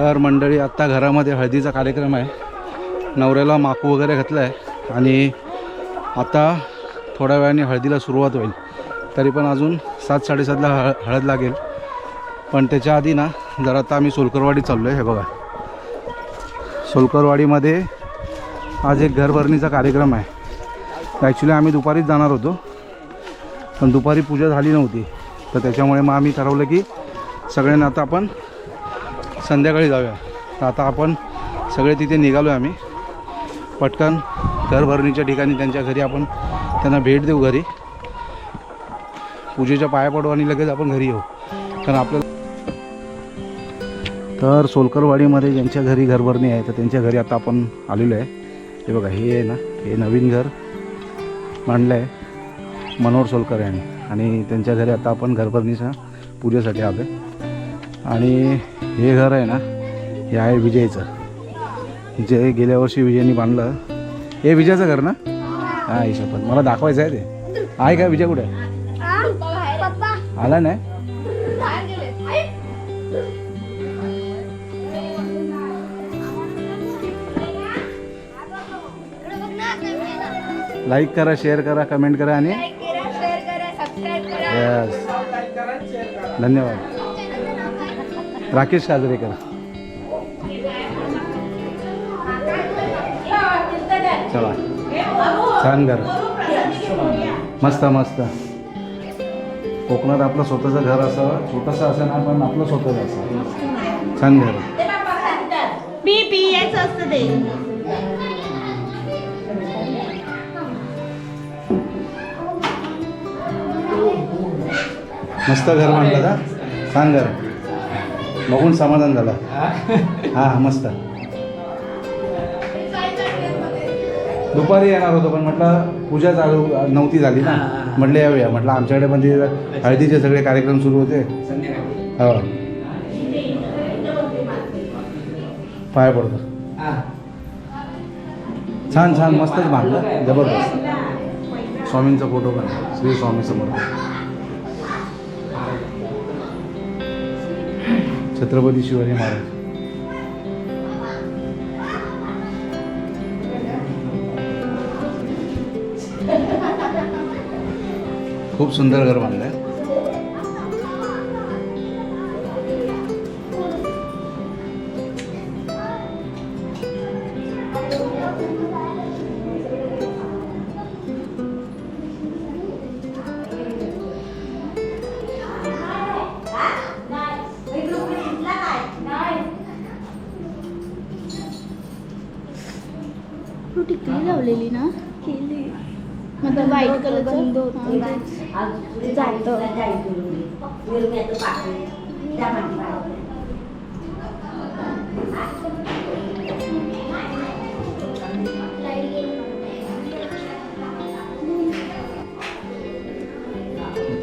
तर मंडळी आत्ता घरामध्ये हळदीचा कार्यक्रम आहे. नवऱ्याला माकू वगैरे घातला आहे आणि आता थोड्या वेळाने हळदीला सुरुवात होईल. तरी पण अजून सात साडेसातला हळ हळद लागेल. पण त्याच्या आधी ना जरा आता आम्ही सोलकरवाडी चाललो आहे हे बघा. सोलकरवाडीमध्ये आज एक घरभरणीचा कार्यक्रम आहे. ॲक्च्युली आम्ही दुपारीच जाणार होतो. पण दुपारी पूजा झाली नव्हती. तर त्याच्यामुळे मग आम्ही ठरवलं की सगळ्यांना आता आपण संध्याकाळी जाऊया. तर आता आपण सगळे तिथे निघालो आहे आम्ही. पटकन घरभरणीच्या ठिकाणी त्यांच्या घरी आपण त्यांना भेट देऊ घरी. पूजेच्या पाया पडू आणि लगेच आपण घरी येऊ. कारण आपल्याला तर सोलकरवाडीमध्ये ज्यांच्या घरी घरभरणी आहे तर त्यांच्या घरी आता आपण आलेलो आहे. हे बघा हे आहे ना हे नवीन घर मांडलं आहे मनोहर सोलकर यांनी. आणि त्यांच्या घरी आता आपण घरभरणीच्या पूजेसाठी आलो आहे आणि हे घर आहे ना हे आहे विजयचं. जे गेल्या वर्षी विजयनी बांधलं. हे विजयाचं घर ना? हा शपथ. मला दाखवायचं आहे ते. आहे का? विजय कुठे? आला नाही? लाईक करा शेअर करा कमेंट करा आणि यस धन्यवाद. राकेश काजरेकर. चला. छान घर. मस्त मस्त. कोकणात आपलं स्वतःचं घर असावं छोटंसं असं ना पण आपलं स्वतःचं असावं छान घर. मस्त घर बांधलं का? छान घर. बघून समाधान झालं. हां? हां मस्त. दुपारी येणार होतो पण म्हटलं पूजा चालू नव्हती झाली ना. म्हटलं यावूया म्हटलं आमच्याकडे पण ते हळदीचे सगळे कार्यक्रम सुरू होते. हो. पाय पडतो. छान छान मस्तच बांधलं. जबरदस्त. स्वामींचा फोटो पण. श्री स्वामी समर्थ छत्रपती शिवाजी महाराज. खूप सुंदर घर बांधलं आहे तू टिकली लावलेली ना? केली. मग व्हाईट कलरचं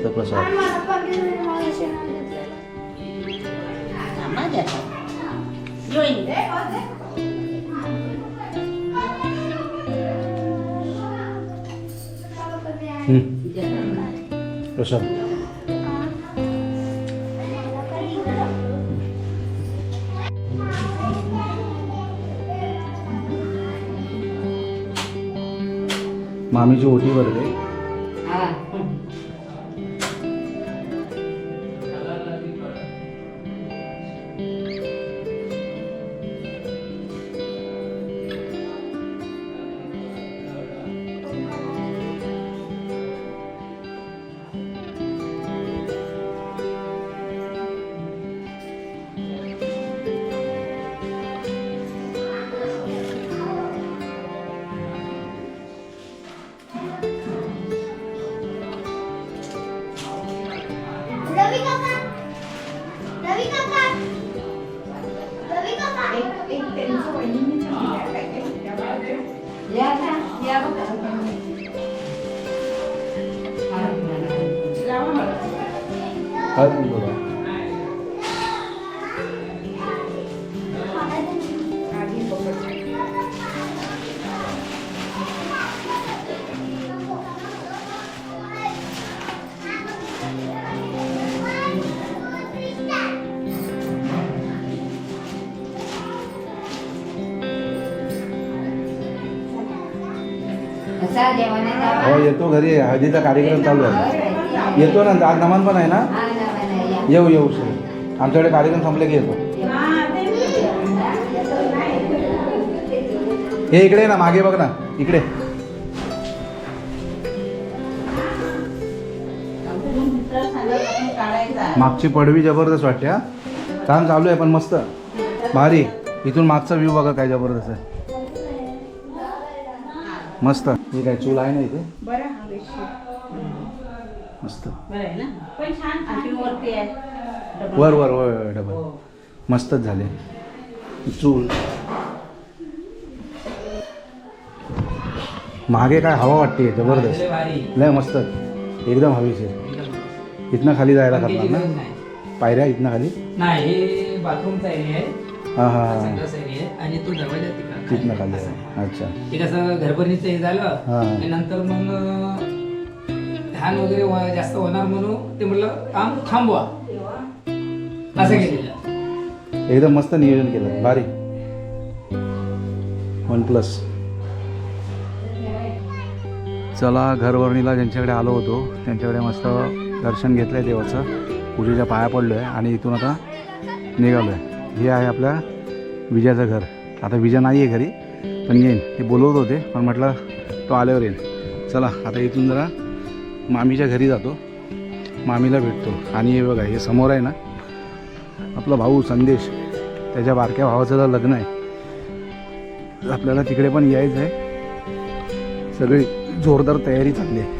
प्रसाद. प्रसाद मामीची ओटी भरते काय तुम्ही बघा जा देवाने हो येतो घरी. हळदीचा कार्यक्रम चालू आहे. येतो ना. आज नमान पण आहे ना? हा. येऊ येऊ सर. आमच्याकडे कार्यक्रम संपले की येतो. हे इकडे ना. मागे बघ ना. इकडे. मागची पडवी जबरदस्त वाटते हा. काम चालू आहे पण मस्त. भारी. इथून मागचा व्ह्यू बघा काय जबरदस्त आहे. मस्त. हे काय चूल आहे ना इथे? मस्त. वर वर वर डबल. मस्तच झाले. चूल. मागे काय हवा वाटते जबरदस्त. लय मस्त. एकदम हवेशीर इथनं खाली जायला करणार ना? पायऱ्या इथनं खाली? नाही हे बाथरूमचा एरिया आहे. हां हां हा. हां संडास एरिया आहे. आणि तो दरवाजा तिकडं. तिथनं. खाली. आहे. अच्छा ते कसं घरभरणीचं हे झालं हा. आणि नंतर मग लहान वगैरे व- जास्त होणार म्हणून ते म्हटलं काम थांबवा असं केलेलं एकदम मस्त नियोजन केलं भारी वन प्लस चला घरवरणीला ज्यांच्याकडे आलो होतो त्यांच्याकडे मस्त दर्शन घेतलं आहे देवाचं पूजेच्या पाया पडलो आहे आणि इथून आता निघालो आहे हे आहे आपल्या विजयाचं घर आता विजय नाही आहे घरी पण येईन. हे बोलवत होते पण म्हटलं तो आल्यावर येईल चला आता इथून जरा मामीच्या घरी जातो. मामीला भेटतो. आणि हे बघा हे समोर आहे ना आपला भाऊ संदेश त्याच्या बारक्या भावाचं जर लग्न आहे. आपल्याला तिकडे पण यायचं आहे. सगळी जोरदार तयारी चालली आहे.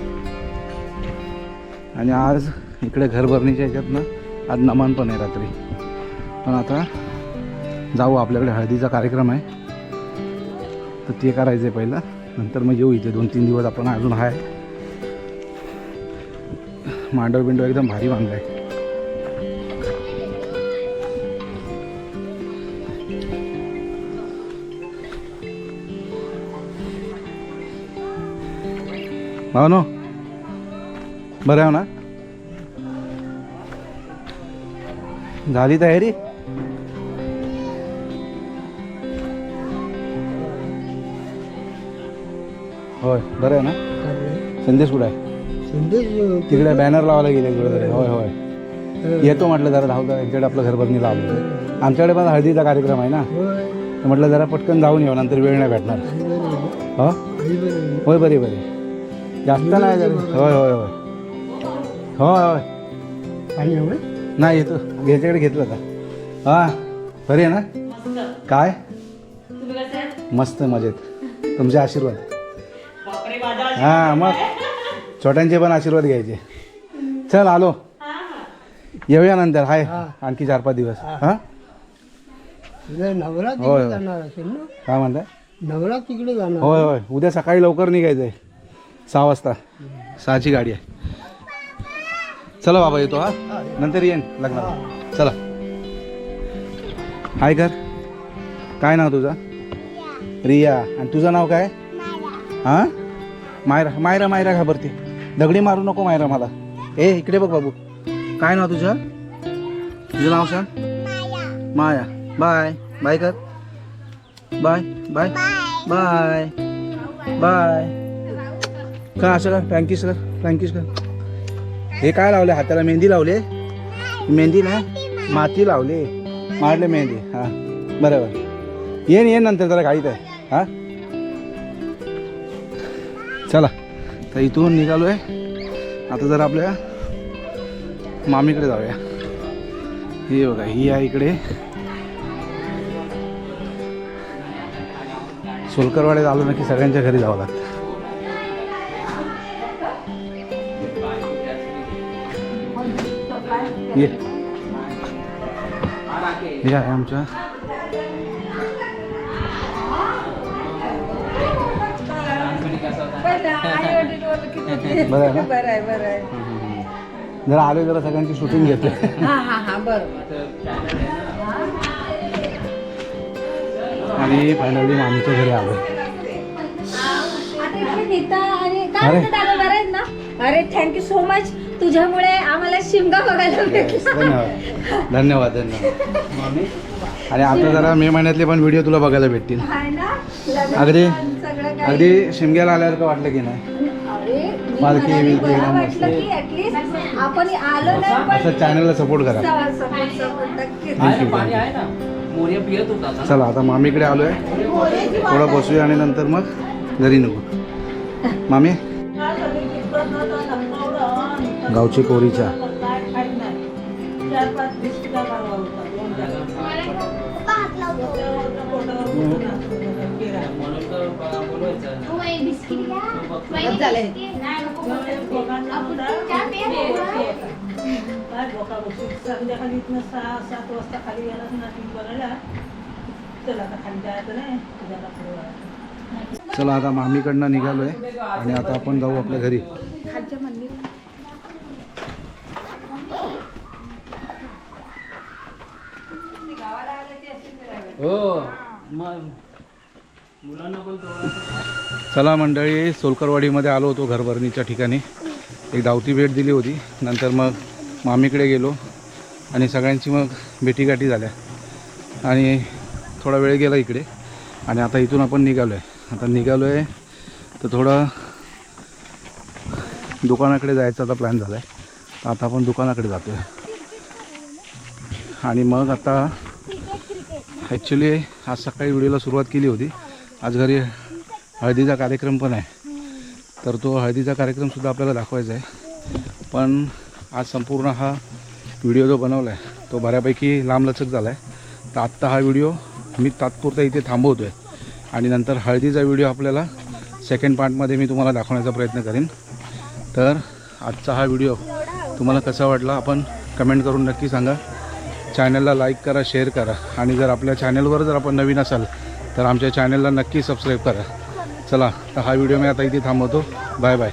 आणि आज इकडे घरभरणीच्या ह्याच्यात ना आज नमान पण आहे रात्री. पण आता जाऊ आपल्याकडे हळदीचा कार्यक्रम आहे. तर ते करायचं आहे पहिलं. नंतर मग येऊ इथे. दोन तीन दिवस आपण अजून आहे मांडव बिंडव एकदम भारी बांधला आहे भावनो बरं आहे ना? झाली तयारी? होय बरं आहे ना? संदेश कुठं आहे? तिकडे बॅनर लावायला गेले कुठे होय होय. येतो म्हटलं जरा धावता यांच्याकडे आपलं घर भरणी लावलं आमच्याकडे पण हळदीचा कार्यक्रम आहे ना? तर म्हटलं जरा पटकन जाऊन येऊ नंतर वेळ नाही भेटणार. हो? होय बरी बरी. जास्त नाही झालं. होय होय होय. होय होय. नाही येतो. याच्याकडे घेतलं का हां बरी आहे ना? काय? मस्त मजेत. तुमचे आशीर्वाद. हां मग. छोट्यांचे पण आशीर्वाद घ्यायचे. चल आलो. येऊया नंतर. हाय. आणखी चार पाच दिवस. हां. नवरा होय, काय म्हणताय? नवरा तिकडे जाणार. होय होय. उद्या सकाळी लवकर निघायचं आहे सहा वाजता. सहाची गाडी आहे. चला बाबा येतो हा? नंतर येईन लग्नात चला. हाय कर. काय नाव तुझं? रिया. आणि तुझं नाव काय? हां? मायरा मायरा मायरा घाबरते. दगडी मारू नको मायरा मला. ए इकडे बघ बाबू. काय नाव तुझं? तुझं नाव सांग. माया. बाय. बाय कर. बाय. बाय. बाय. बाय. का असं का फ्रँकीस कर. फ्रँकीस कर. हे काय लावले हाताला मेहंदी लावले? मेहंदी ना? माती लावले. मारले मेहंदी. हां. बरोबर. येईन येईन नंतर जरा गाडीत आहे. हां? चला. तर इथून निघालो आहे आता जर आपल्या मामीकडे जाऊया. हे बघा ही आहे इकडे. सोलकरवाड्यात आलो ना की सगळ्यांच्या घरी जावं लागतं. ये. आहे आमच्या. बरं आहे ना? बरं आहे बरं आहे. हम्म, हम्म. जरा आले जरा सगळ्यांची शूटिंग घेतली. हा हा हा बरोबर आणि फायनली मामीच्या घरी आलो आता इथे नीता आणि काय अरे. म्हणते दादा बरं आहेत ना? अरे थँक्यू सो मच तुझ्यामुळे आम्हाला शिमगा बघायला भेटला. धन्यवाद. धन्यवाद धन्यवाद. आणि आता जरा मे महिन्यातले पण व्हिडिओ तुला बघायला भेटतील. आहे ना? लग्न अगदी सगळं अगदी शिमग्याला आल्यासारखं वाटलं की नाही. अरे मी पालखी मनाने बिलखी बरं एकदम मस्त. ऍटलीस्ट आपण आलो नाही पण असं चॅनलला सपोर्ट करा. आता. चला आता मामीकडे आलो आहे थोडं बसूया आणि नंतर मग घरी निघू. मामी? गावची कोरीच्या. हो, झालंय. संध्याकाळी इथनं सहा सात वाजता खाली बघायला. चला आता खाली जायचं नाही तुझ्याला पुढे जायचं. चला आता मामीकडनं निघालो आहे आणि आता आपण जाऊ आपल्या घरी. खालच्या मंदिर. हो मग चला मंडळी सोलकरवाडीमध्ये आलो होतो घरभरणीच्या ठिकाणी. एक धावती भेट दिली होती. नंतर मग मामीकडे गेलो आणि सगळ्यांची मग भेटीगाठी झाल्या. आणि थोडा वेळ गेला इकडे. आणि आता इथून आपण निघालो आहे आता निघालो आहे तर थोडं दुकानाकडे जायचा आता प्लॅन झाला आहे आता आपण दुकानाकडे जातो आहे आणि मग आता ॲक्च्युली आज सकाळी व्हिडिओला सुरुवात केली होती. आज घरी हळदीचा कार्यक्रम पण आहे. तर तो हळदीचा कार्यक्रमसुद्धा आपल्याला दाखवायचा आहे. पण आज संपूर्ण हा व्हिडिओ जो बनवला आहे तो बऱ्यापैकी लांबलचक झाला आहे. तर आत्ता हा व्हिडिओ मी तात्पुरता इथे थांबवतो आहे आणि नंतर हळदीचा व्हिडिओ आपल्याला सेकंड पार्टमध्ये मी तुम्हाला दाखवण्याचा प्रयत्न करेन. तर आजचा हा व्हिडिओ तुम्हाला कसा वाटला आपण कमेंट करून नक्की सांगा. चॅनलला लाईक करा शेअर करा. आणि जर आपल्या चॅनलवर जर आपण नवीन असाल तर आमच्या चॅनलला नक्की सबस्क्राईब करा. चला तर हा व्हिडिओ मी आता इथे थांबवतो. Bye bye